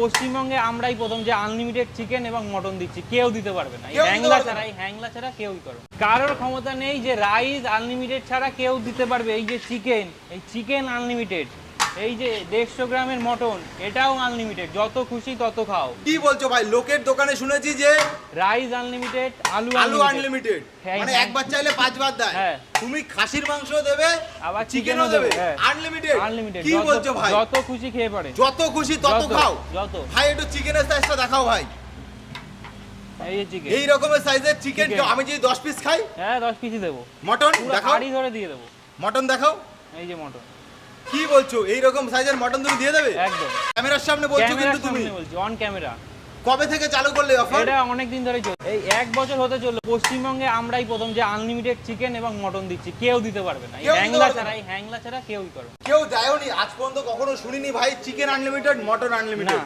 পশ্চিমবঙ্গে আমরাই প্রথম যে আনলিমিটেড চিকেন এবং মটন দিচ্ছি কেউ দিতে পারবে না। এই হ্যাংলা ছাড়া এই হ্যাংলা ছাড়া কেউই করবে কারোর ক্ষমতা নেই যে রাইস আনলিমিটেড ছাড়া কেউ দিতে পারবে। এই যে চিকেন এই চিকেন আনলিমিটেড এই যে দেড়শো গ্রামের মটন এটাও আনলিমিটেড যত খুশি তত খাও। কি বলছো ভাই? লোকের দোকানে শুনেছি যে রাইস আনলিমিটেড আলু আলু আনলিমিটেড হ্যাঁ, মানে হ্যাঁ। একবার চাইলে পাঁচবার দেয়। হ্যাঁ। তুমি খাসির মাংস দেবে আবার চিকেনও দেবে। হ্যাঁ। আনলিমিটেড আনলিমিটেড কি বলছো ভাই? যত খুশি খেয়ে পারে। যত খুশি তত খাও। যত। ভাই একটু চিকেনের সাইজটা দেখাও ভাই। এই যে চিকেন এই রকমের সাইজের চিকেন। আমি যদি দশ পিস খাই হ্যাঁ দশ পিসই দেবো। মটন দেখাও। ধরে দিয়ে দেবো। মটন দেখাও। এই যে মটন। কি বলছো? এই রকম সাইজের মটন তুমি দিয়ে দেবে? একদম। ক্যামেরার সামনে বলছো কিন্তু তুমি। বলছো অন ক্যামেরা কবে থেকে চালু করলে অফার এটা অনেক দিন ধরে চলছে। এই এক বছর হতে চলল। পশ্চিমবঙ্গে আমরাই প্রথম যে আনলিমিটেড চিকেন এবং মটন দিচ্ছি। কেউ দিতে পারবে না। এই হ্যাংলা ছাড়া এই হ্যাংলা ছাড়া কেউই করবে কেউ কেউ নি আজ পর্যন্ত কখনো শুনিনি ভাই চিকেন আনলিমিটেড মটন আনলিমিটেড।